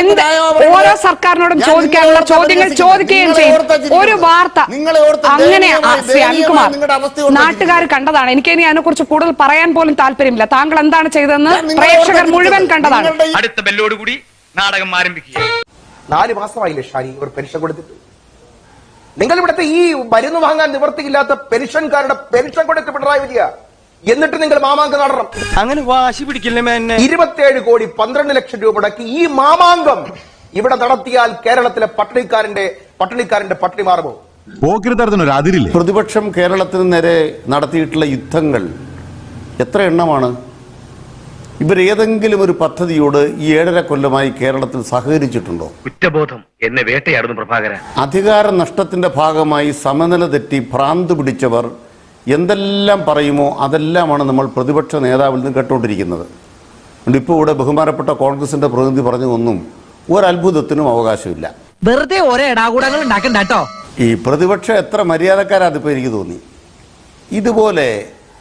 എന്ത് ഓരോ സർക്കാരിനോടും ചോദിക്കാനുള്ള ചോദ്യങ്ങൾ ചോദിക്കുകയും ചെയ്യും. ഒരു വാർത്ത നിങ്ങളെ ഓർത്താ അങ്ങനെ ശ്രീ അനിൽകുമാർ നിങ്ങളുടെ അവസ്ഥ നാട്ടുകാർ കണ്ടതാണ്. എനിക്ക് ഇനി അതിനെ കുറിച്ച് കൂടുതൽ പറയാൻ പോലും താല്പര്യമില്ല. താങ്കൾ എന്താണ് ചെയ്തതെന്ന് പ്രേക്ഷകർ മുഴുവൻ കണ്ടതാണ്. അടുത്ത ബെല്ലോടുകൂടി നാടകം ആരംഭിക്കുക. നാല് മാസമായില്ലേ ഷാനി ഒരു പെൻഷൻ കൊടുത്തിട്ട്? നിങ്ങൾ ഇവിടുത്തെ ഈ മരുന്ന് വാങ്ങാൻ നിവർത്തിയില്ലാത്ത പെൻഷൻകാരുടെ പെൻഷൻ കൊടുത്ത് പിണറായി വിജയ എന്നിട്ട് നിങ്ങൾ മാമാങ്കം നടണം. അങ്ങനെ വാശി പിടിക്കില്ലേ മേന്നെ? ഇരുപത്തിയേഴ് കോടി പന്ത്രണ്ട് ലക്ഷം രൂപ മുടക്കി ഈ മാമാങ്കം ഇവിടെ നടത്തിയാൽ കേരളത്തിലെ പട്ടിണിക്കാരന്റെ പട്ടിണിക്കാരന്റെ പട്ടിണി മാറുമോ? അതിരില്ലേ? പ്രതിപക്ഷം കേരളത്തിന് നേരെ നടത്തിയിട്ടുള്ള യുദ്ധങ്ങൾ എത്ര എണ്ണമാണ്? ഇവരേതെങ്കിലും ഒരു പദ്ധതിയോട് ഈ ഏഴര കൊല്ലമായി കേരളത്തിൽ സഹകരിച്ചിട്ടുണ്ടോ? കുറ്റബോധം എന്നെ വേട്ടയാടുന്നു പ്രഭാകര അധികാര നഷ്ടത്തിന്റെ ഭാഗമായി സമനില തെറ്റി ഭ്രാന്ത് പിടിച്ചവർ എന്തെല്ലാം പറയുമോ അതെല്ലാമാണ് നമ്മൾ പ്രതിപക്ഷ നേതാവിൽ നിന്ന് കേട്ടുകൊണ്ടിരിക്കുന്നത്. അതുകൊണ്ട് ഇപ്പോൾ ഇവിടെ ബഹുമാനപ്പെട്ട കോൺഗ്രസിന്റെ പ്രതിനിധി പറഞ്ഞതൊന്നും ഒരത്ഭുതത്തിനും അവകാശമില്ല. വെറുതെ ഒരേ ഇടാകൂടങ്ങൾ ഉണ്ടാക്കണ്ട കേട്ടോ. ഈ പ്രതിപക്ഷം എത്ര മര്യാദക്കാരാതിപ്പോൾ എനിക്ക് തോന്നി. ഇതുപോലെ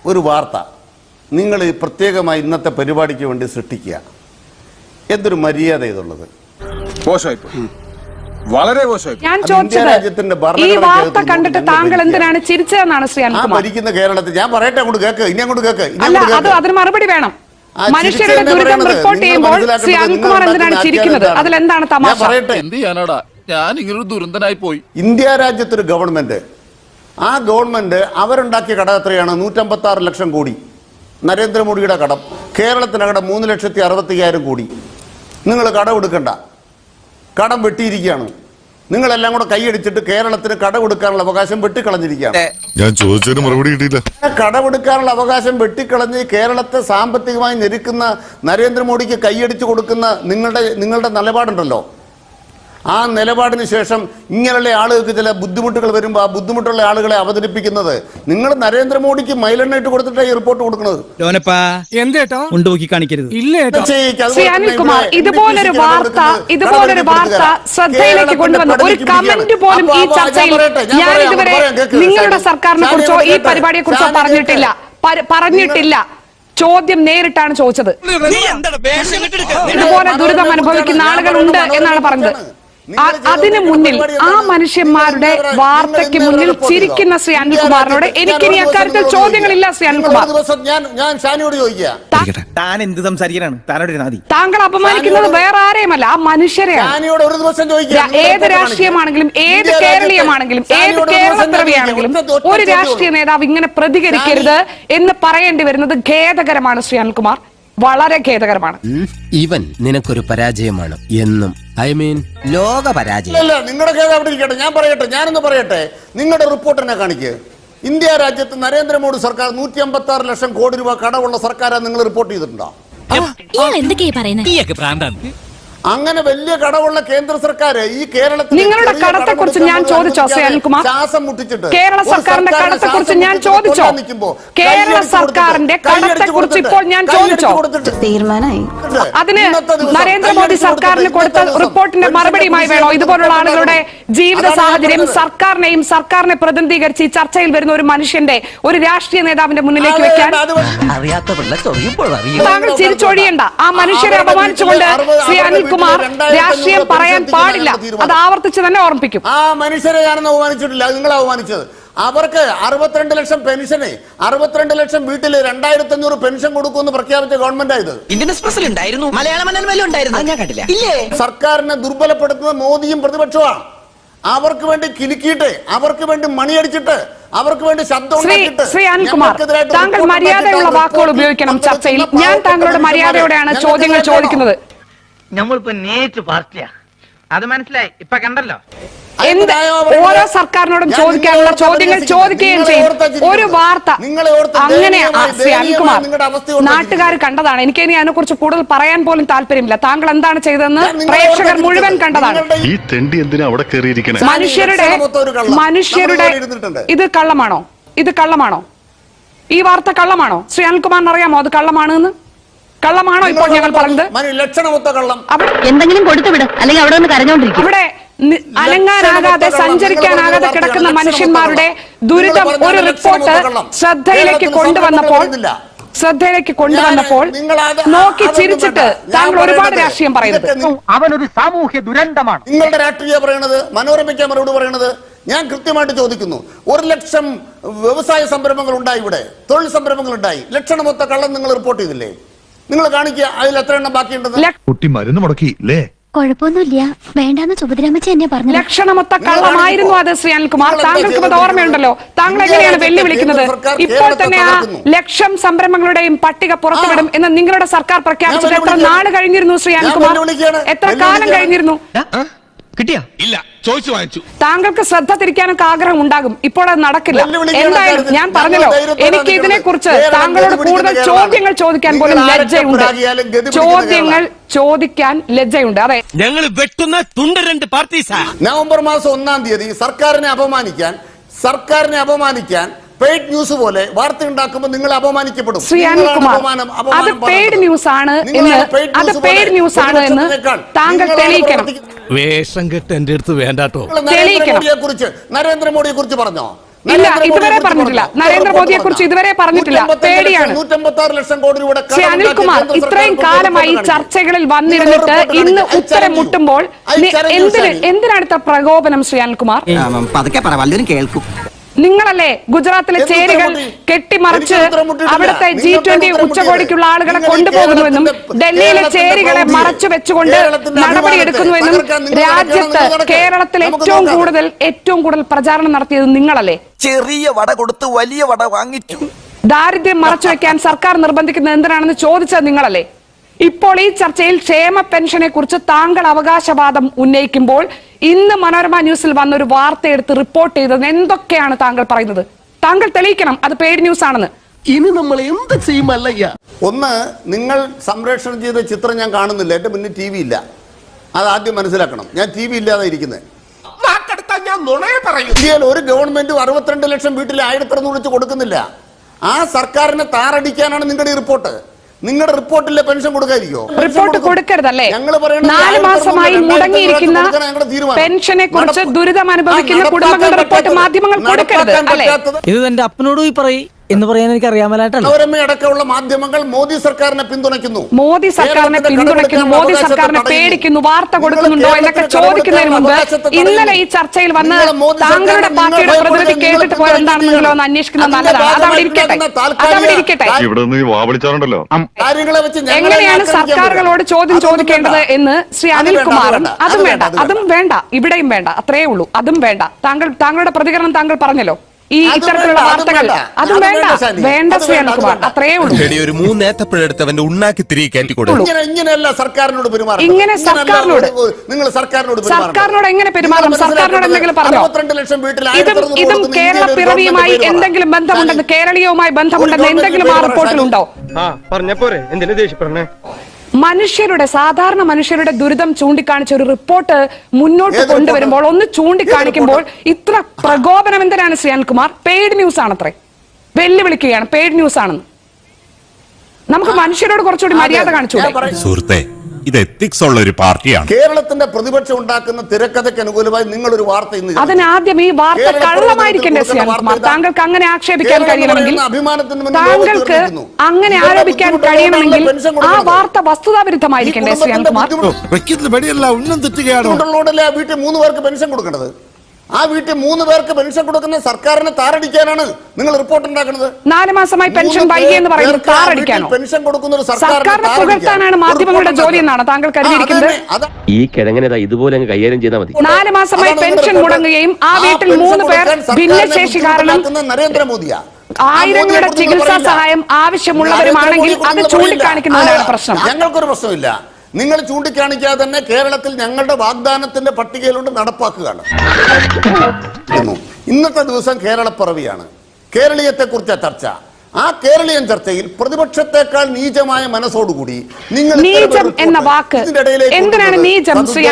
ഒരു വാർത്ത നിങ്ങൾ പ്രത്യേകമായി ഇന്നത്തെ പരിപാടിക്ക് വേണ്ടി സൃഷ്ടിക്കുക. എന്തൊരു മര്യാദ ഇതുള്ളത്? മോശമായിപ്പോയി. വളരെ മോശമായി ഞാൻ ചോദിച്ചത് ഈ വാർത്ത കണ്ടിട്ട് താങ്കൾ എന്തിനാണ് ചിരിച്ചതെന്നാണ് ശ്രീ ആ അനിൽകുമാർ? ഭരിക്കുന്ന കേരളത്തിൽ ഞാൻ പറയട്ടെ അങ്ങോട്ട് കേക്ക് ഇനി അങ്ങോട്ട് കേക്ക് അല്ല അത് അതിന് മറുപടി വേണം. മനുഷ്യരുടെ ദുരിതം റിപ്പോർട്ട് ചെയ്യുമ്പോൾ ശ്രീ അനിൽകുമാർ എന്തിനാണ് ചിരിക്കുന്നത്? അതിൽ എന്താണ് തമാശ? പറയട്ടെ. എന്ത് ചെയ്യാനാടാ? ഞാൻ ഇങ്ങനൊരു ദുരന്തനായി പോയി. ഇന്ത്യ രാജ്യത്തൊരു ഗവൺമെന്റ്. ആ ഗവൺമെന്റ് അവരുണ്ടാക്കിയ കടം എത്രയാണ്? നൂറ്റമ്പത്തി ആറ് ലക്ഷം കോടി. നരേന്ദ്രമോദിയുടെ കടം. കേരളത്തിന്റെ കടം മൂന്ന് ലക്ഷത്തി അറുപത്തി അയ്യായിരം കോടി. നിങ്ങൾ കടം എടുക്കണ്ട. കടം വെട്ടിയിരിക്കുകയാണ്. നിങ്ങളെല്ലാം കൂടെ കൈയടിച്ചിട്ട് കേരളത്തിന് കടമെടുക്കാനുള്ള കൊടുക്കാനുള്ള അവകാശം വെട്ടിക്കളഞ്ഞിരിക്കുകയാണ്. ഞാൻ ചോദിച്ചതിന് മറുപടി കിട്ടിയില്ല. കടമെടുക്കാനുള്ള അവകാശം വെട്ടിക്കളഞ്ഞ് കേരളത്തെ സാമ്പത്തികമായി ഞെരുക്കുന്ന നരേന്ദ്രമോദിക്ക് കൈയടിച്ചു കൊടുക്കുന്ന നിങ്ങളുടെ നിങ്ങളുടെ നിലപാടുണ്ടല്ലോ. ആ നിലപാടിന് ശേഷം ഇങ്ങനെയുള്ള ആളുകൾക്ക് ചില ബുദ്ധിമുട്ടുകൾ വരുമ്പോൾ ആ ബുദ്ധിമുട്ടുള്ള ആളുകളെ അവതരിപ്പിക്കുന്നത് നിങ്ങൾ നരേന്ദ്രമോദിക്ക് മൈലെണ്ണ ഇട്ട് കൊടുത്തിട്ടാണ് ഈ റിപ്പോർട്ട് കൊടുക്കുന്നത്? ഇതുപോലൊരു വാർത്ത ഇതുപോലൊരു വാർത്ത ശ്രദ്ധയിലേക്ക് കൊണ്ടുവന്നു ഒരു കമന്റ് പോലും ഈ ചർച്ചയിൽ ഞാൻ ഞാൻ ഇതുവരെ നിങ്ങളുടെ സർക്കാരിനെ കുറിച്ചോ ഈ. പരിപാടിയെ കുറിച്ചോ പറഞ്ഞിട്ടില്ല. പറഞ്ഞിട്ടില്ല. ചോദ്യം നേരിട്ടാണ് ചോദിച്ചത്. ഇതുപോലെ ദുരിതം അനുഭവിക്കുന്ന ആളുകൾ ഉണ്ട് എന്നാണ് പറഞ്ഞത്. അതിനു മുന്നിൽ ആ മനുഷ്യന്മാരുടെ വാർത്തയ്ക്ക് മുന്നിൽ ചിരിക്കുന്ന ശ്രീ അനിൽകുമാറിനോട് എനിക്ക് ഇനി അക്കാര്യത്തിൽ ചോദ്യങ്ങളില്ല ശ്രീ അനിൽകുമാർ. ഒരു ദിവസം ഞാൻ ഞാൻ ഷാനിയോട് ചോദിക്കാം താൻ എന്ത് സംസാരിക്കാനാണ്? താങ്കൾ അപമാനിക്കുന്നത് വേറെ ആരെയുമല്ല ആ മനുഷ്യരെയാണ്. ഷാനിയോട് ഒരു ദിവസം ചോദിക്കാം ഏത് രാഷ്ട്രീയമാണെങ്കിലും ഏത് കേരളീയമാണെങ്കിലും ഏത് കേരളപ്പിറവിയാണെങ്കിലും ഒരു രാഷ്ട്രീയ നേതാവ് ഇങ്ങനെ പ്രതികരിക്കരുത് എന്ന് പറയേണ്ടി വരുന്നത് ഖേദകരമാണ് ശ്രീ അനിൽകുമാർ. വളരെ ഖേദകരമാണ്. ഇവൻ നിനക്കൊരു പരാജയമാണ് എന്നും ഐ മീൻ ലോക പരാജയം. അല്ല നിങ്ങളുടെ കേസ് അവിടെ ഇരിക്കട്ടെ ഞാൻ പറയട്ടെ ഞാനൊന്ന് പറയട്ടെ. നിങ്ങളുടെ റിപ്പോർട്ട് എന്നെ കാണിക്ക്. ഇന്ത്യ രാജ്യത്ത് നരേന്ദ്രമോദി സർക്കാർ നൂറ്റി അമ്പത്തി ആറ് ലക്ഷം കോടി രൂപ കടമുള്ള സർക്കാരാണ് നിങ്ങൾ റിപ്പോർട്ട് ചെയ്തിട്ടുണ്ടോ? ഇയാൾ എന്തൊക്കെയാ പറയുന്നത് അങ്ങനെ വലിയ കടവുള്ള കേന്ദ്ര സർക്കാർ ഈ കേരളത്തിൽ നിങ്ങളുടെ കടത്തെ കുറിച്ച് ഞാൻ ചോദിച്ചോ, അനിൽകുമാർ? ശ്വാസം മുട്ടിച്ചിട്ട് കേരള സർക്കാരിന്റെ കടത്തെ കുറിച്ച് ഞാൻ ചോദിച്ചോ? നിൽക്കുമ്പോ കേരള സർക്കാരിന്റെ കടത്തെ കുറിച്ച് കടത്തെക്കുറിച്ച് ഇപ്പോൾ ഞാൻ ചോദിച്ചോ? കൊടുത്തിട്ട്. തീരുമാനമായി. അതിന് നരേന്ദ്ര മോദി നരേന്ദ്രമോദി സർക്കാരിന് കൊടുത്ത റിപ്പോർട്ടിന്റെ മറുപടിയുമായി വേണോ? ഇതുപോലുള്ള ആളുകളുടെ ജീവിത സാഹചര്യം സർക്കാരിനെയും സർക്കാരിനെ പ്രതിനിധീകരിച്ച് ഈ ചർച്ചയിൽ വരുന്ന ഒരു മനുഷ്യന്റെ ഒരു രാഷ്ട്രീയ നേതാവിന്റെ മുന്നിലേക്ക് വെക്കാൻ അറിയാത്ത പിള്ള ചൊറിയുമ്പോൾ അറിയും താങ്കൾ ചിരിച്ചൊഴിയണ്ട. ആ മനുഷ്യരെ അപമാനിച്ചുകൊണ്ട് ശ്രീ അവരുടെ രണ്ടായിരത്തി രാഷ്ട്രീയം പറയാൻ പാടില്ല. അത് ആവർത്തിച്ച് തന്നെ ഓർമ്മിക്കും ആ മനുഷ്യരെ ഞാനൊന്നും അവമാനിച്ചിട്ടില്ല. നിങ്ങൾ അവമാനിച്ചത്. അവർക്ക് അറുപത്തിരണ്ട് ലക്ഷം പെൻഷന് അറുപത്തിരണ്ട് ലക്ഷം വീട്ടിൽ രണ്ടായിരത്തി അഞ്ഞൂറ് പെൻഷൻ കൊടുക്കുമെന്ന് പ്രഖ്യാപിച്ച ഗവൺമെന്റ് ആയത്? ഇന്ത്യൻ എക്സ്പ്രസിൽ ഉണ്ടായിരുന്നു. മലയാള മനോരമയിലും ഉണ്ടായിരുന്നു. ഞാൻ കണ്ടില്ല. ഇല്ലേ? സർക്കാരിനെ ദുർബലപ്പെടുത്തുന്ന മോദിയും പ്രതിപക്ഷമാണ് അവർക്ക് വേണ്ടി കിലുക്കിയിട്ട് അവർക്ക് വേണ്ടി മണിയടിച്ചിട്ട് അവർക്ക് വേണ്ടി ശബ്ദം ശ്രീ അനിൽകുമാർ താങ്കൾ മര്യാദയുള്ള വാക്കുകൾ ഉപയോഗിക്കണം ചർച്ചയിൽ. ഞാൻ താങ്കളുടെ മര്യാദയോടെയാണ് ചോദ്യങ്ങൾ ചോദിക്കുന്നത്. നമ്മളിപ്പോ നേരിട്ട് പാർട്ടിയാ. അത് മനസ്സിലായി. ഇപ്പൊ കണ്ടല്ലോ? എന്ത്? ഓരോ സർക്കാരിനോടും ചോദിക്കാനുള്ള ചോദ്യങ്ങൾ. ചോദിക്കുകയും ചെയ്യും. ഒരു വാർത്ത നിങ്ങളെ ഓർത്ത് അങ്ങനെ അനിൽകുമാർ നാട്ടുകാർ കണ്ടതാണ്. എനിക്ക് ഇനി അതിനെ കുറിച്ച് കൂടുതൽ പറയാൻ പോലും താല്പര്യമില്ല. താങ്കൾ എന്താണ് ചെയ്തതെന്ന് പ്രേക്ഷകർ മുഴുവൻ കണ്ടതാണ്. ഈ തെണ്ടി എന്തിനാ അവിടെ മനുഷ്യരുടെ ഒരു കള്ളം. മനുഷ്യരുടെ ഇത് കള്ളമാണോ? ഇത് കള്ളമാണോ? ഈ വാർത്ത കള്ളമാണോ? ശ്രീ അനിൽകുമാറിന് അറിയാമോ അത് കള്ളമാണ് എന്ന് കള്ളമാണോ ഇപ്പോൾ ഞങ്ങൾ പറഞ്ഞത് മനു ലക്ഷണമൊത്ത കള്ളം. എന്തെങ്കിലും കൊടുത്തു വിട് അല്ലെങ്കിൽ അവിടെ ഒന്ന് കരഞ്ഞോണ്ടിരിക്കും. അവിടെ നി- അനങ്ങാനാകാതെ സഞ്ചരിക്കാനാകാതെ കിടക്കുന്ന മനുഷ്യന്മാരുടെ ദുരിതം ഒരു റിപ്പോർട്ട് ശ്രദ്ധയിലേക്ക് കൊണ്ടുവന്നപ്പോൾ ശ്രദ്ധയിലേക്ക് കൊണ്ടുവന്നപ്പോൾ നോക്കി ചിരിച്ചിട്ട്. താങ്കൾ ഒരുപാട് രാഷ്ട്രീയം പറയുന്നത്. അവനൊരു സാമൂഹ്യ ദുരന്തമാണ്. നിങ്ങളുടെ രാഷ്ട്രീയ പറയണത് മനോരമയ്ക്ക് അവരോട് പറയണത് ഞാൻ കൃത്യമായിട്ട് ചോദിക്കുന്നു. ഒരു ലക്ഷം വ്യവസായ സംരംഭങ്ങൾ ഉണ്ടായി ഇവിടെ തൊഴിൽ സംരംഭങ്ങൾ ഉണ്ടായി ലക്ഷണമൊത്ത കള്ളം നിങ്ങൾ റിപ്പോർട്ട് ചെയ്തില്ലേ? നിങ്ങൾ കാണിക്കുക അതിൽ എത്ര എണ്ണം ബാക്കിയുണ്ടെന്ന്. കുട്ടി മരുന്ന് മുടക്കി അല്ലേ കുഴപ്പമൊന്നുമില്ല. വേണ്ടാന്ന് സുഭദ്രാമച്ചി എന്നെ പറഞ്ഞു ലക്ഷണമൊത്ത കള്ളമായിരുന്നു അത് ശ്രീ അനിൽകുമാർ താങ്കൾക്ക് അത് ഓർമ്മയുണ്ടല്ലോ. താങ്കൾ എങ്ങനെയാണ് വെല്ലുവിളിക്കുന്നത്? ഇപ്പോൾ തന്നെ ആ ലക്ഷം സംരംഭങ്ങളുടെയും പട്ടിക പുറത്തുവിടും എന്ന് നിങ്ങളുടെ സർക്കാർ പ്രഖ്യാപിച്ചിട്ട് എത്ര. നാൾ കഴിഞ്ഞിരുന്നു ശ്രീ അനിൽകുമാർ എത്ര കാലം കഴിഞ്ഞിരുന്നു? കിട്ടിയാ? ഇല്ല ചോദിച്ചു വാങ്ങിച്ചു. താങ്കൾക്ക് ശ്രദ്ധ തിരിക്കാനൊക്കെ ആഗ്രഹം ഉണ്ടാകും. ഇപ്പോൾ അത് നടക്കില്ല. എന്തായാലും ഞാൻ പറഞ്ഞല്ലോ എനിക്ക് ഇതിനെ. കുറിച്ച് താങ്കളോട് കൂടുതൽ ചോദ്യങ്ങൾ ചോദിക്കാൻ പോലും ലജ്ജയുണ്ട്. ചോദ്യങ്ങൾ ചോദിക്കാൻ ലജ്ജയുണ്ട്. അതെ. ഞങ്ങൾ വെട്ടുന്ന തുണ്ട് രണ്ട് പാർട്ടീസാ നവംബർ മാസം ഒന്നാം തീയതി സർക്കാരിനെ അപമാനിക്കാൻ സർക്കാരിനെ അപമാനിക്കാൻ പെയ്ഡ് ന്യൂസ് പോലെ വാർത്ത ഉണ്ടാക്കുമ്പോൾ നിങ്ങൾ അപമാനിക്കപ്പെടും. ശ്രീ നിങ്ങളാണ് അനിൽകുമാർ അത് പെയ്ഡ് ന്യൂസ് ആണ് എന്ന് അത് പെയ്ഡ് ന്യൂസ് ആണ് എന്ന് താങ്കൾ തെളിയിക്കണം. വേഷം കെട്ട് എന്റെ അടുത്ത് വേണ്ടാട്ടോ. നരേന്ദ്രമോദിയെ കുറിച്ച് നരേന്ദ്രമോദിയെ കുറിച്ച് പറഞ്ഞോ ഇല്ല, ഇതുവരെ പറഞ്ഞിട്ടില്ല. പറഞ്ഞോ? നരേന്ദ്രമോദിയെ കുറിച്ച് ഇതുവരെ പറഞ്ഞിട്ടില്ല. പേടിയാണ്. ലക്ഷം, 156 ലക്ഷം കോടി രൂപയുടെ ശ്രീ അനിൽകുമാർ ഇത്രയും കാലമായി ചർച്ചകളിൽ. വന്നിരുന്നിട്ട് ഇന്ന് ഉത്തരം മുട്ടുമ്പോൾ എന്തിന് എന്തിനടുത്ത പ്രകോപനം ശ്രീ അനിൽകുമാർ പതുക്കെ പറ കേൾക്കും നിങ്ങളല്ലേ ഗുജറാത്തിലെ ചേരികൾ? കെട്ടിമറിച്ച്. അവിടുത്തെ ജി ട്വന്റി ഉച്ചകോടിക്കുള്ള ആളുകളെ കൊണ്ടുപോകുന്നുവെന്നും ഡൽഹിയിലെ ചേരികളെ മറച്ചു വെച്ചുകൊണ്ട് നടപടിയെടുക്കുന്നുവെന്നും രാജ്യത്ത് കേരളത്തിൽ ഏറ്റവും കൂടുതൽ ഏറ്റവും കൂടുതൽ പ്രചാരണം നടത്തിയത് നിങ്ങളല്ലേ? ചെറിയ വട കൊടുത്ത് വലിയ വട വാങ്ങിച്ചു. ദാരിദ്ര്യം മറച്ചു വെക്കാൻ സർക്കാർ നിർബന്ധിക്കുന്നത് എന്തിനാണെന്ന് ചോദിച്ചത് നിങ്ങളല്ലേ? ഇപ്പോൾ ഈ ചർച്ചയിൽ ക്ഷേമ പെൻഷനെ കുറിച്ച് താങ്കൾ അവകാശവാദം ഉന്നയിക്കുമ്പോൾ ഇന്ന് മനോരമ ന്യൂസിൽ വന്ന ഒരു വാർത്ത എടുത്ത് റിപ്പോർട്ട് ചെയ്തത് എന്തൊക്കെയാണ് താങ്കൾ പറയുന്നത്? താങ്കൾ തെളിയിക്കണം അത് പെയ്ഡ് ന്യൂസ് ആണെന്ന്. ഇനി നമ്മൾ എന്ത് ചെയ്യുമല്ലയ്യ ഒന്ന് നിങ്ങൾ സംപ്രേഷണം ചെയ്ത ചിത്രം ഞാൻ കാണുന്നില്ല എന്റെ മുന്നിൽ ടി വി ഇല്ല. അത് ആദ്യം മനസ്സിലാക്കണം. ഞാൻ ടി വി ഇല്ലാതെ ഇരിക്കുന്നത് ഇന്ത്യയിൽ ഒരു ഗവൺമെന്റ് അറുപത്തിരണ്ട് ലക്ഷം വീട്ടിൽ ആയിരത്തി അറുന്നൂറ് വെച്ച് കൊടുക്കുന്നില്ല. ആ സർക്കാരിനെ താറടിക്കാനാണ് നിങ്ങളുടെ ഈ റിപ്പോർട്ട്. നിങ്ങളുടെ റിപ്പോർട്ടിലെ പെൻഷൻ കൊടുക്കാതിരിക്കോ റിപ്പോർട്ട് കൊടുക്കരുതല്ലേ? ഞങ്ങൾ പറയുന്നത് നാല് മാസമായി മുടങ്ങിയിരിക്കുന്ന. പെൻഷനെ കുറിച്ച് ദുരിതം അനുഭവിക്കുന്ന കുടുംബങ്ങളുടെ റിപ്പോർട്ട് മാധ്യമങ്ങൾ കൊടുക്കരുത് അല്ലേ? ഇത് തന്റെ അപ്പനോട് പോയി പറയും. എന്ന് പറയാൻ എനിക്ക് അറിയാമലായിട്ടല്ല. മനോരമ അടക്കമുള്ള മാധ്യമങ്ങൾ മോദി സർക്കാരിനെ പിന്തുണയ്ക്കുന്നു. മോദി സർക്കാരിനെ പിന്തുണയ്ക്കുന്നു. മോദി സർക്കാരിനെ പേടിക്കുന്നു വാർത്ത നിങ്ങൾ കൊടുക്കുന്നുണ്ടോ എന്നൊക്കെ ചോദിക്കുന്നതിന് മുമ്പ് ഇന്നലെ ഈ ചർച്ചയിൽ വന്ന് താങ്കളുടെ പാർട്ടിയുടെ പ്രതിനിധി കേട്ടിട്ട് നിങ്ങൾ പോയത് എന്താണെന്നെങ്കിലും ഒന്ന് അന്വേഷിക്കുന്നത് നല്ലതാണ് അതവിടെ ഇരിക്കട്ടെ. അതവിടെ ഇരിക്കട്ടെ. എങ്ങനെയാണ് സർക്കാരുകളോട് ചോദ്യം ചോദിക്കേണ്ടത് എന്ന് ശ്രീ അനിൽകുമാറും അതും വേണ്ട വേണ്ട, അതും വേണ്ട. ഇവിടെയും വേണ്ട അത്രേ ഉള്ളൂ. അതും വേണ്ട. താങ്കൾ താങ്കളുടെ പ്രതികരണം താങ്കൾ പറഞ്ഞല്ലോ. ഈ ഇത്തരത്തിലുള്ള വാർത്തകൾ വേണ്ട. അതും വേണ്ട വേണ്ട, ശ്രീകുമാർ. അത്രേ ഉള്ളൂ ഒരു മൂന്നേത്തപ്പഴെടുത്ത് അവന്റെ ഉണ്ണാക്കി തിരികെ കയറ്റിക്കൊടു ഇങ്ങനെ ഇങ്ങനെയല്ല സർക്കാരിനോട്. ഇങ്ങനെ സർക്കാരിനോട്. നിങ്ങൾ സർക്കാരിനോട്. സർക്കാരിനോട് എങ്ങനെ പെരുമാറും സർക്കാരിനോട് എന്തെങ്കിലും പറഞ്ഞോ? ലക്ഷം വീട്ടിൽ ഇതും ഇതും കേരള പിറവിയുമായി എന്തെങ്കിലും. ബന്ധമുണ്ടെന്ന്. കേരളീയവുമായി ബന്ധമുണ്ടെന്ന് എന്തെങ്കിലും ആ റിപ്പോർട്ടിലുണ്ടോ പറഞ്ഞപ്പോരെ എന്തിനു ദേഷ്യപ്പെടണേ മനുഷ്യരുടെ സാധാരണ മനുഷ്യരുടെ ദുരിതം ചൂണ്ടിക്കാണിച്ച ഒരു റിപ്പോർട്ട് മുന്നോട്ട് കൊണ്ടുവരുമ്പോൾ? ഒന്ന് ചൂണ്ടിക്കാണിക്കുമ്പോൾ ഇത്ര പ്രകോപനം എന്തിനാണ് ശ്രീ അനിൽകുമാർ? പെയ്ഡ് ന്യൂസ് ആണത്രേ. വെല്ലുവിളിക്കുകയാണ്. പെയ്ഡ് ന്യൂസ് ആണെന്ന്. നമുക്ക് മനുഷ്യരോട് കുറച്ചുകൂടി മര്യാദ കാണിച്ചു. സുഹൃത്തെ ഇത് എത്തിക്സ് ഉള്ള ഒരു പാർട്ടിയാണ്. കേരളത്തിന്റെ പ്രതിപക്ഷം ഉണ്ടാക്കുന്ന തിരക്കഥയ്ക്ക് അനുകൂലമായി നിങ്ങൾ ഒരു വാർത്ത ഇന്ന്. അതിനാദ്യം ഈ വാർത്ത കള്ളമായിരിക്കണ്ടേ താങ്കൾക്ക് അങ്ങനെ ആക്ഷേപിക്കാൻ കഴിയണമെങ്കിൽ താങ്കൾക്ക് അങ്ങനെ ആരോപിക്കാൻ കഴിയണമെങ്കിൽ ആ വാർത്ത വസ്തുതാവിരുദ്ധമായിരിക്കണ്ടേ ശ്രീ ബുദ്ധിമുട്ടുള്ളവരല്ലേ വീട്ടിൽ മൂന്ന് പേർക്ക് പെൻഷൻ കൊടുക്കേണ്ടത്. ആ വീട്ടിൽ മൂന്ന് പേർക്ക് പെൻഷൻ കൊടുക്കുന്ന സർക്കാരിനെ താറടിക്കാനാണ് നിങ്ങൾ റിപ്പോർട്ട് ഉണ്ടാക്കുന്നത്. നാല് മാസമായി പെൻഷൻ വൈകി എന്ന് പറയുന്നത് താറടിക്കാനോ പെൻഷൻ കൊടുക്കുന്ന ഒരു സർക്കാരിനെ പുകഴ്ത്താനാണ് മാധ്യമങ്ങളുടെ ജോലി എന്നാണ് താങ്കൾ കരുതിയിരിക്കുന്നത്? ഈ കിഴങ്ങനെ ഇതുപോലെ അങ്ങ് കൈകാര്യം ചെയ്താൽ മതി. നാല് മാസമായി പെൻഷൻ മുടങ്ങുകയും ആ വീട്ടിൽ മൂന്ന് പേർ ഭിന്നശേഷി കാരണം നരേന്ദ്രമോദിയാ. ആയിരങ്ങളുടെ ചികിത്സാ സഹായം ആവശ്യമുള്ളവരുമാണെങ്കിൽ അത്. ചൂണ്ടിക്കാണിക്കുന്നതിനാണ് പ്രശ്നം. ഞങ്ങൾക്കൊരു പ്രശ്നമില്ല. നിങ്ങൾ ചൂണ്ടിക്കാണിക്കാതെ തന്നെ കേരളത്തിൽ ഞങ്ങളുടെ വാഗ്ദാനത്തിന്റെ പട്ടികയിലുണ്ട് നടപ്പാക്കുകയാണ്. ഇന്നത്തെ ദിവസം കേരളപ്പിറവിയാണ്. കേരളീയത്തെ കുറിച്ച ചർച്ച. ആ കേരളീയൻ ചർച്ചയിൽ പ്രതിപക്ഷത്തെക്കാൾ നീചമായ മനസ്സോടുകൂടി നിങ്ങൾ നീചം എന്ന വാക്ക് എന്തിനാണ് നീചം ശ്രീ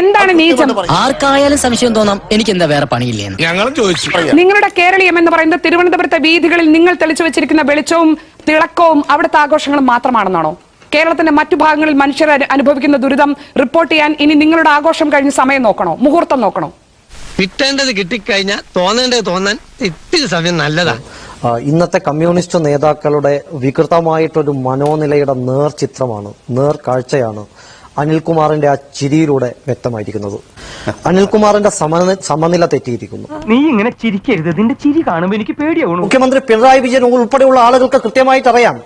എന്താണ് നീചം? ആർക്കായാലും സംശയം തോന്നാം എനിക്ക് എന്താ വേറെ പണിയില്ലേ ഞങ്ങളും ചോദിച്ചു. നിങ്ങളുടെ കേരളീയം എന്ന് പറയുന്നത് തിരുവനന്തപുരത്തെ വീഥികളിൽ നിങ്ങൾ തെളിച്ചു വെച്ചിരിക്കുന്ന വെളിച്ചവും തിളക്കവും അവിടുത്തെ ആഘോഷങ്ങളും മാത്രമാണെന്നാണോ? കേരളത്തിന്റെ മറ്റു ഭാഗങ്ങളിൽ മനുഷ്യർ അനുഭവിക്കുന്ന ദുരിതം റിപ്പോർട്ട് ചെയ്യാൻ ഇനി നിങ്ങളുടെ ആഘോഷം കഴിഞ്ഞ് സമയം നോക്കണോ? മുഹൂർത്തം നോക്കണോ? കിട്ടേണ്ടത് കിട്ടിക്കഴിഞ്ഞാൽ തോന്നേണ്ടത് തോന്നാൻ ഇത്തിരി സമയം നല്ലതാണ് ഇന്നത്തെ കമ്മ്യൂണിസ്റ്റ് നേതാക്കളുടെ വികൃതമായിട്ടൊരു മനോനിലയുടെ നേർചിത്രമാണ് നേർ കാഴ്ചയാണ് അനിൽകുമാറിന്റെ ആ ചിരിയിലൂടെ വ്യക്തമായിരിക്കുന്നത്. അനിൽകുമാറിന്റെ സമന സമനില തെറ്റിയിരിക്കുന്നു. നീ ഇങ്ങനെ ചിരിക്കരുത്. നിന്റെ ചിരി കാണുമ്പോൾ എനിക്ക് പേടിയാവുന്നു മുഖ്യമന്ത്രി പിണറായി വിജയൻ ഉൾപ്പെടെയുള്ള ആളുകൾക്ക് കൃത്യമായിട്ട് അറിയാം.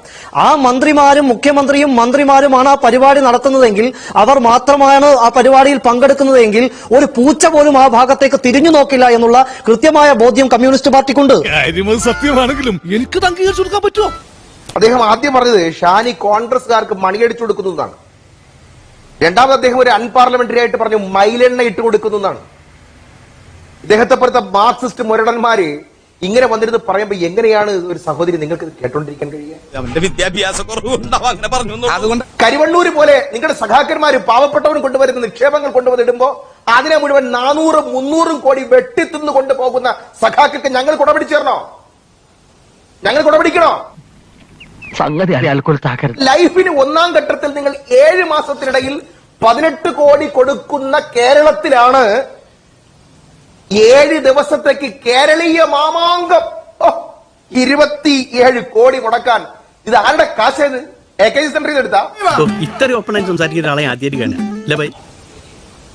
ആ മന്ത്രിമാരും മുഖ്യമന്ത്രിയും മന്ത്രിമാരുമാണ് ആ പരിപാടി നടത്തുന്നതെങ്കിൽ അവർ മാത്രമാണ് ആ പരിപാടിയിൽ പങ്കെടുക്കുന്നതെങ്കിൽ ഒരു പൂച്ച പോലും ആ ഭാഗത്തേക്ക് തിരിഞ്ഞു നോക്കില്ല എന്നുള്ള കൃത്യമായ ബോധ്യം കമ്മ്യൂണിസ്റ്റ് പാർട്ടിക്കുണ്ട്. സത്യമാണെങ്കിലും എനിക്ക് അംഗീകരിച്ചു കൊടുക്കാൻ പറ്റുമോ? അദ്ദേഹം ആദ്യം പറഞ്ഞത് ഷാനി കോൺഗ്രസ്സുകാർക്ക് മണിയടിച്ചു കൊടുക്കുന്നു എന്നാണ് രണ്ടാമത് അദ്ദേഹം ഒരു അൺപാർലമെന്ററി ആയിട്ട് പറഞ്ഞു മൈലെണ്ണ ഇട്ട് കൊടുക്കുന്നു എന്നാണ്. ഇദ്ദേഹത്തെ പോലത്തെ മാർക്സിസ്റ്റ് മുരടന്മാര് ഇങ്ങനെ വന്നിരുന്ന് പറയുമ്പോ എങ്ങനെയാണ് ഒരു സഹോദരി നിങ്ങൾക്ക് കേട്ടോണ്ടിരിക്കാൻ കഴിയുക? അതുകൊണ്ട് കരിവണ്ണൂര് പോലെ നിങ്ങളുടെ സഖാക്കന്മാര് പാവപ്പെട്ടവൻ കൊണ്ടുവരുന്ന നിക്ഷേപങ്ങൾ കൊണ്ടുവന്നിടുമ്പോ അതിനെ മുഴുവൻ നാനൂറും മുന്നൂറും കോടി വെട്ടിത്തിന്ന് കൊണ്ടുപോകുന്ന സഖാക്കൾക്ക് ഞങ്ങൾ കുടപിടിച്ചേർണോ ഞങ്ങൾ കുടപിടിക്കണോ? സംഗതി അയാൾക്കൊരു താക്കരുത്. ലൈഫിന് ഒന്നാം ഘട്ടത്തിൽ നിങ്ങൾ ഏഴ് മാസത്തിനിടയിൽ പതിനെട്ട് കോടി കൊടുക്കുന്ന കേരളത്തിലാണ് ഏഴ് ദിവസത്തേക്ക് കേരളീയ മാമാങ്കം. ഇരുപത്തി ഏഴ് കോടി മുടക്കാൻ. ഇത് ആരുടെ കാശേത് എ കെ ജി സെന്ററിൽ എടുത്താ? ഇത്രയും ഓപ്പണായി സംസാരിക്കുന്ന ഒരാളെ ആദ്യമായിട്ട് കാണാം അല്ലേ ബൈ?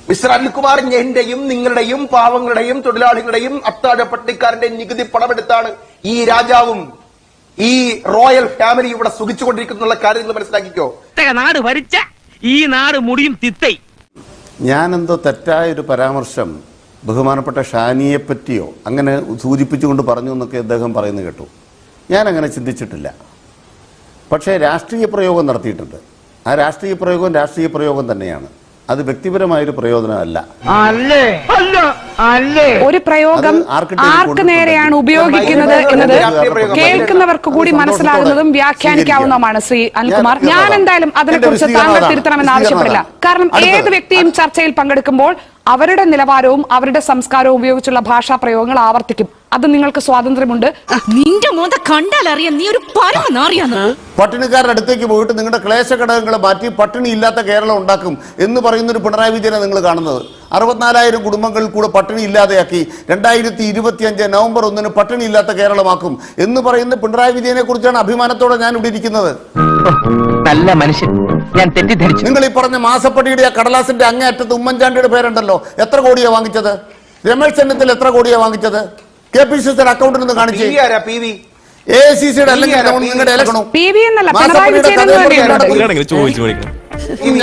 മിസ്റ്റർ അനിൽകുമാർ എന്റെയും നിങ്ങളുടെയും പാവങ്ങളുടെയും തൊഴിലാളികളുടെയും അത്താഴ പട്ടിക്കാരന്റെ നികുതി പണമെടുത്താണ് ഈ രാജാവും ഈ റോയൽ ഫാമിലി ഇവിടെ സുഖിച്ചുകൊണ്ടിരിക്കുന്ന കാര്യം നിങ്ങൾ മനസ്സിലാക്കിക്കോ. നാട് ഭരിച്ച ഈ നാട് മുടിയും തിത്തൈ. എന്തോ തെറ്റായ ഒരു പരാമർശം ബഹുമാനപ്പെട്ട ഷാനിയെ പറ്റിയോ അങ്ങനെ സൂചിപ്പിച്ചുകൊണ്ട് പറഞ്ഞു എന്നൊക്കെ അദ്ദേഹം പറയുന്നു കേട്ടു. ഞാൻ അങ്ങനെ ചിന്തിച്ചിട്ടില്ല. പക്ഷേ രാഷ്ട്രീയ പ്രയോഗം നടത്തിയിട്ടുണ്ട്. ആ രാഷ്ട്രീയ പ്രയോഗം രാഷ്ട്രീയ പ്രയോഗം തന്നെയാണ്. അത് വ്യക്തിപരമായൊരു പ്രയോജനമല്ല. അല്ലേ? അല്ല. അല്ലേ? ഒരു പ്രയോഗം ആർക്ക് നേരെയാണ് ഉപയോഗിക്കുന്നത് എന്നത് കേൾക്കുന്നവർക്ക് കൂടി മനസ്സിലാകുന്നതും വ്യാഖ്യാനിക്കാവുന്നതുമാണ് ശ്രീ അനിൽകുമാർ. ഞാൻ- എന്തായാലും അതിനെക്കുറിച്ച് താങ്കൾ തിരുത്തണമെന്ന്. ആവശ്യപ്പെടില്ല. കാരണം. ഏത് വ്യക്തിയും ചർച്ചയിൽ പങ്കെടുക്കുമ്പോൾ അവരുടെ നിലവാരവും അവരുടെ സംസ്കാരവും ഉപയോഗിച്ചുള്ള ഭാഷാ പ്രയോഗങ്ങൾ ആവർത്തിക്കും. അത് നിങ്ങൾക്ക് സ്വാതന്ത്ര്യമുണ്ട്. നിന്റെ മോത കണ്ടാൽ അറിയാം. നീ ഒരു പട്ടിണിക്കാരുടെ അടുത്തേക്ക് പോയിട്ട് നിങ്ങളുടെ ക്ലേശ ഘടകങ്ങളെ മാറ്റി പട്ടിണി ഇല്ലാത്ത കേരളം ഉണ്ടാക്കും എന്ന് പറയുന്ന ഒരു പിണറായി വിജയനെ നിങ്ങൾ കാണുന്നത്. അറുപത്തിനാലായിരം കുടുംബങ്ങൾ കൂടെ പട്ടിണി ഇല്ലാതെയാക്കി രണ്ടായിരത്തി ഇരുപത്തി അഞ്ച് നവംബർ ഒന്നിന് പട്ടിണി ഇല്ലാത്ത കേരളമാക്കും എന്ന് പറയുന്ന പിണറായി വിജയനെ കുറിച്ചാണ് അഭിമാനത്തോടെ ഞാൻ ഇവിടെ ഇരിക്കുന്നത്. നല്ല മനുഷ്യൻ. ഞാൻ തെറ്റിദ്ധരിച്ചു. നിങ്ങൾ ഈ പറഞ്ഞ മാസപ്പടിയുടെ ആ കടലാസിന്റെ അങ്ങേയറ്റത്ത് ഉമ്മൻചാണ്ടിയുടെ പേരുണ്ടല്ലോ. എത്ര കോടിയാ വാങ്ങിച്ചത്? രമേശ് ചെന്നിത്തൽ എത്ര കോടിയാ വാങ്ങിച്ചത്? കെ പി സി സിയുടെ അക്കൗണ്ടിൽ നിന്ന് കാണിച്ചു. എ സി സിയുടെ അല്ലെങ്കിൽ? നിങ്ങളുടെ ഇലക്കണോ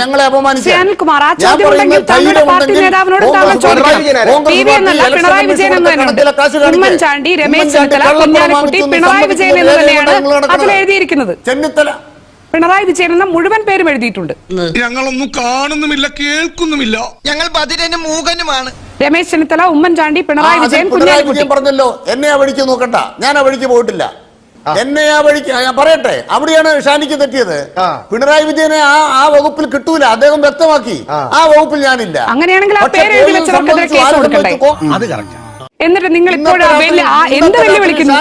ഞങ്ങളെ. ഉമ്മൻചാണ്ടി രമേശ് ഉമ്മൻചാണ്ടി ചെന്നിത്തല കള്ളപ്പണം കുഞ്ഞാലിക്കുട്ടി പിണറായി വിജയൻ എന്ന് തന്നെയാണ് അതിൽ എഴുതിയിരിക്കുന്നത്. ചെന്നിത്തല. പിണറായി വിജയൻ എന്ന മുഴുവൻ പേരും എഴുതിയിട്ടുണ്ട്. ഞങ്ങളൊന്നും കാണുന്നുമില്ല കേൾക്കുന്നുമില്ല. ഞങ്ങൾ ബദിരനും മൂകനുമാണ്. രമേശ് ചെന്നിത്തല ഉമ്മൻചാണ്ടി പിണറായി വിജയൻ കുഞ്ഞാലിക്കുട്ടി. പറഞ്ഞല്ലോ. എന്നെ ആ വഴിക്ക് നോക്കണ്ട. ഞാൻ ആ വഴിക്ക് പോയിട്ടില്ല. എന്നെ ആ വഴിക്ക് ഞാൻ പറയട്ടെ. അവിടെയാണ് ഷാനിക്ക് തെറ്റിയത്. പിണറായി വിജയനെ ആ ആ വകുപ്പിൽ കിട്ടൂല. അദ്ദേഹം വ്യക്തമാക്കി. ആ. ആ വകുപ്പിൽ ഞാനില്ല. അങ്ങനെയാണെങ്കിൽ എന്നിട്ട് നിങ്ങൾ ഇപ്പോഴും ആ എന്ത് വെല്ലുവിളിക്കുന്നു.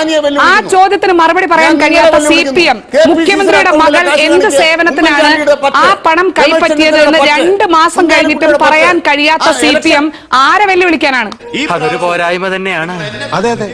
ചോദ്യത്തിന് മറുപടി പറയാൻ കഴിയാത്ത സി പി എം. മുഖ്യമന്ത്രിയുടെ മകൾ എന്ത് സേവനത്തിനാണ് ആ പണം കൈപ്പറ്റിയത് എന്ന് രണ്ട് മാസം കഴിഞ്ഞിട്ടും പറയാൻ കഴിയാത്ത സി പി എം ആരെ വെല്ലുവിളിക്കാനാണ്? അതൊരു പോരായ്മ തന്നെയാണ്. അതെ അതെ.